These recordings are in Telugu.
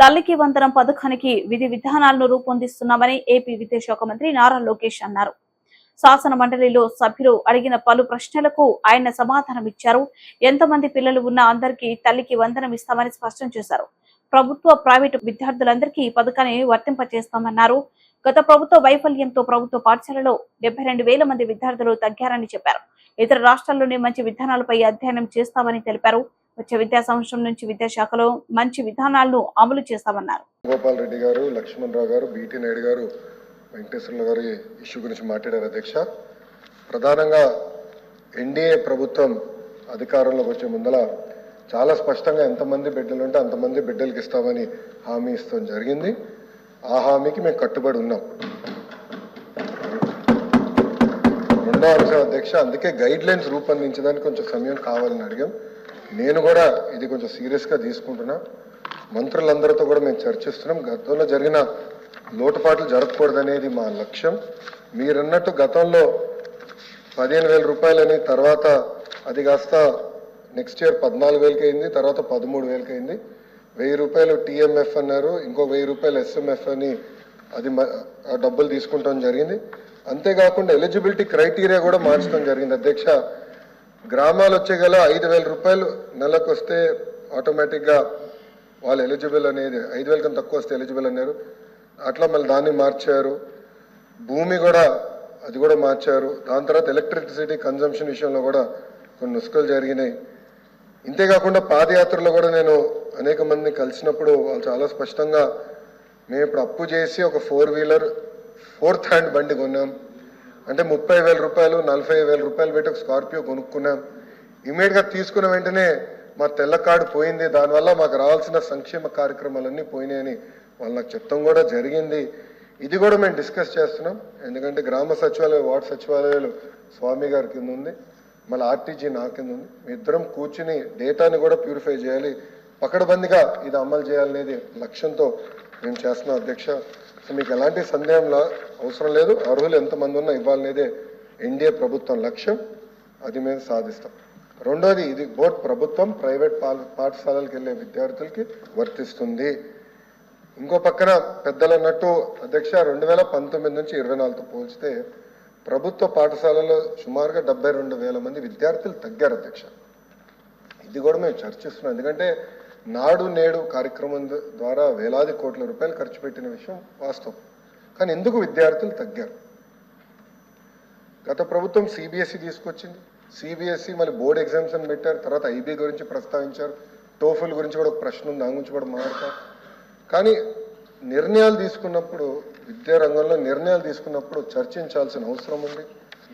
తల్లికి వందనం పథకానికి విధి విధానాలను రూపొందిస్తున్నామని ఏపీ విద్యాశాఖ మంత్రి నారా లోకేష్ అన్నారు. శాసన మండలిలో సభ్యులు అడిగిన పలు ప్రశ్నలకు ఆయన సమాధానం ఇచ్చారు. ఎంతమంది పిల్లలు ఉన్నా అందరికీ తల్లికి వందనం ఇస్తామని స్పష్టం చేశారు. ప్రభుత్వ ప్రైవేటు విద్యార్థులందరికీ ఈ పథకాన్ని వర్తింపజేస్తామన్నారు గత ప్రభుత్వ వైఫల్యంతో ప్రభుత్వ పాఠశాలలో డెబ్బై రెండు వేల మంది విద్యార్థులు తగ్గారని చెప్పారు. ఇతర రాష్ట్రాల్లోని మంచి విధానాలపై అధ్యయనం చేస్తామని తెలిపారు. వచ్చే విద్యా సంవత్సరం నుంచి విద్యాశాఖలో మంచి విధానాలను అమలు చేస్తామన్నారు. గోపాల్ రెడ్డి గారు లక్ష్మణ్ రావు గారు బీటీ నాయుడు గారు వెంకటేశ్వరరావు గారు ఇష్యూ గురించి మాట్లాడారు అధ్యక్ష. ప్రధానంగా ఎన్డీఏ ప్రభుత్వం అధికారంలోకి వచ్చే ముందల చాలా స్పష్టంగా ఎంతమంది బిడ్డలు ఉంటే అంతమంది బిడ్డలకి ఇస్తామని హామీ ఇస్తాం జరిగింది. ఆ హామీకి మేము కట్టుబడి ఉన్నాం. రెండో అంశం అధ్యక్ష అందుకే గైడ్ లైన్స్ రూపొందించడానికి కొంచెం సమయం కావాలని అడిగాం. నేను కూడా ఇది కొంచెం సీరియస్గా తీసుకుంటున్నా. మంత్రులందరితో కూడా మేము చర్చిస్తున్నాం. గతంలో జరిగిన లోటుపాట్లు జరగకూడదనేది మా లక్ష్యం. మీరన్నట్టు గతంలో పదిహేను వేల రూపాయలని తర్వాత అది కాస్త నెక్స్ట్ ఇయర్ పద్నాలుగు వేలకి అయింది తర్వాత పదమూడు వేలకి అయింది. వెయ్యి రూపాయలు టీఎంఎఫ్ అన్నారు ఇంకో వెయ్యి రూపాయలు ఎస్ఎంఎఫ్ అని అది ఆ డబ్బులు తీసుకుంటాం జరిగింది. అంతేకాకుండా ఎలిజిబిలిటీ క్రైటీరియా కూడా మార్చడం జరిగింది. అధ్యక్ష గ్రామాలు వచ్చే గల ఐదు వేల రూపాయలు నెలకు వస్తే ఆటోమేటిక్గా వాళ్ళు ఎలిజిబుల్ అనేది ఐదు వేల కన్నా తక్కువ వస్తే ఎలిజిబుల్ అన్నారు. అట్లా మళ్ళీ దాన్ని మార్చారు. భూమి కూడా అది కూడా మార్చారు. దాని తర్వాత ఎలక్ట్రిసిటీ కన్జంప్షన్ విషయంలో కూడా కొన్ని నుసుకలు జరిగినాయి. ఇంతేకాకుండా పాదయాత్రలో కూడా నేను అనేక మందిని కలిసినప్పుడు వాళ్ళు చాలా స్పష్టంగా మేము ఇప్పుడు అప్పు చేసి ఒక ఫోర్ వీలర్ ఫోర్త్ హ్యాండ్ బండి కొన్నాం. అంటే ముప్పై వేల రూపాయలు నలభై వేల రూపాయలు పెట్టి ఒక స్కార్పియో కొనుక్కున్నాం. ఇమీడియట్గా తీసుకున్న వెంటనే మా తెల్ల కార్డు పోయింది. దానివల్ల మాకు రావాల్సిన సంక్షేమ కార్యక్రమాలన్నీ పోయినాయని వాళ్ళు నాకు చెప్తాం కూడా జరిగింది. ఇది కూడా మేము డిస్కస్ చేస్తున్నాం. ఎందుకంటే గ్రామ సచివాలయ వార్డు సచివాలయాలు స్వామి గారి కింద ఉంది. మళ్ళీ ఆర్టీజీ నా కింద ఉంది. మీ ఇద్దరం కూర్చుని డేటాని కూడా ప్యూరిఫై చేయాలి. పకడబందిగా ఇది అమలు చేయాలనేది లక్ష్యంతో మేము చేస్తున్నాం అధ్యక్ష. మీకు ఎలాంటి సందేహంలో అవసరం లేదు. అర్హులు ఎంతమంది ఉన్నా ఇవ్వాలనేదే ఎన్డీఏ ప్రభుత్వం లక్ష్యం. అది మేము సాధిస్తాం. రెండోది ఇది బోర్డ్ ప్రభుత్వం ప్రైవేట్ పాఠశాలలకు వెళ్ళే విద్యార్థులకి వర్తిస్తుంది. ఇంకో పక్కన పెద్దలన్నట్టు అధ్యక్ష రెండు వేల పంతొమ్మిది నుంచి ఇరవై నాలుగుతో పోల్చితే ప్రభుత్వ పాఠశాలలో సుమారుగా డెబ్బై రెండు వేల మంది విద్యార్థులు తగ్గారు అధ్యక్ష. ఇది కూడా మేము చర్చిస్తున్నాం. ఎందుకంటే నాడు నేడు కార్యక్రమం ద్వారా వేలాది కోట్ల రూపాయలు ఖర్చు పెట్టిన విషయం వాస్తవం. కానీ ఎందుకు విద్యార్థులు తగ్గారు? గత ప్రభుత్వం సిబిఎస్ఈ తీసుకొచ్చింది. సిబిఎస్ఈ మళ్ళీ బోర్డ్ ఎగ్జామ్స్ అని పెట్టారు. తర్వాత ఐబీ గురించి ప్రస్తావించారు. టోఫుల్ గురించి కూడా ఒక ప్రశ్న ఉంది. దాని గురించి కూడా మాట్లాడతాం. కానీ నిర్ణయాలు తీసుకున్నప్పుడు విద్యా రంగంలో నిర్ణయాలు తీసుకున్నప్పుడు చర్చించాల్సిన అవసరం ఉంది.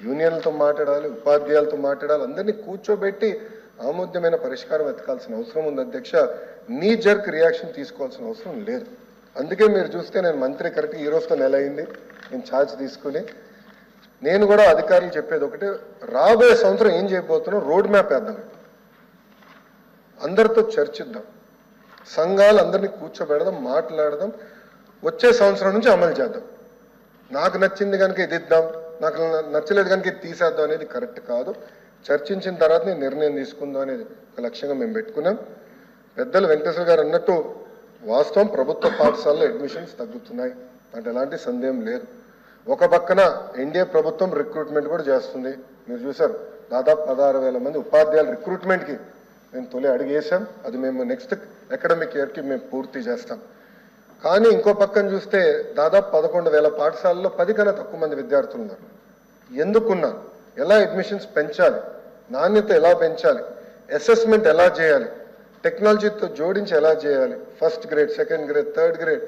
యూనియన్లతో మాట్లాడాలి ఉపాధ్యాయులతో మాట్లాడాలి. అందరినీ కూర్చోబెట్టి ఆమోద్యమైన పరిష్కారం వెతకాల్సిన అవసరం ఉంది అధ్యక్ష. నీ జర్క్ రియాక్షన్ తీసుకోవాల్సిన అవసరం లేదు. అందుకే మీరు చూస్తే నేను మంత్రి కరెక్ట్ ఈ రోజుతో నెల అయింది. నేను ఛార్జ్ తీసుకుని నేను కూడా అధికారులు చెప్పేది ఒకటి రాబోయే సంవత్సరం ఏం చేయబోతున్నాం రోడ్ మ్యాప్ వేద్దాం. అందరితో చర్చిద్దాం. సంఘాలు అందరినీ కూర్చోబెడదాం మాట్లాడదాం. వచ్చే సంవత్సరం నుంచి అమలు చేద్దాం. నాకు నచ్చింది కనుక ఇది ఇద్దాం నాకు నచ్చలేదు కనుక ఇది తీసేద్దాం అనేది కరెక్ట్ కాదు. చర్చించిన తర్వాత నేను నిర్ణయం తీసుకుందాం అనేది ఒక లక్ష్యంగా మేము పెట్టుకున్నాం. పెద్దలు వెంకటేశ్వర గారు అన్నట్టు వాస్తవం ప్రభుత్వ పాఠశాలలో అడ్మిషన్స్ తగ్గుతున్నాయి. అంటే ఎలాంటి సందేహం లేదు. ఒక పక్కన ఎన్డీఏ ప్రభుత్వం రిక్రూట్మెంట్ కూడా చేస్తుంది. మీరు చూసారు దాదాపు పదహారు వేల మంది ఉపాధ్యాయుల రిక్రూట్మెంట్కి మేము తొలి అడిగేసాం అది మేము నెక్స్ట్ అకాడమిక్ ఇయర్కి మేము పూర్తి చేస్తాం. కానీ ఇంకో పక్కన చూస్తే దాదాపు పదకొండు వేల పాఠశాలలో పది కన్నా తక్కువ మంది విద్యార్థులు ఉన్నారు. ఎందుకున్నా? ఎలా అడ్మిషన్స్ పెంచాలి? నాణ్యత ఎలా పెంచాలి? అసెస్మెంట్ ఎలా చేయాలి? టెక్నాలజీతో జోడించి ఎలా చేయాలి? First grade second grade third grade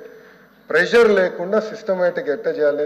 pressure లేకుండా సిస్టమేటిక్ ఎట్ట చేయాలి?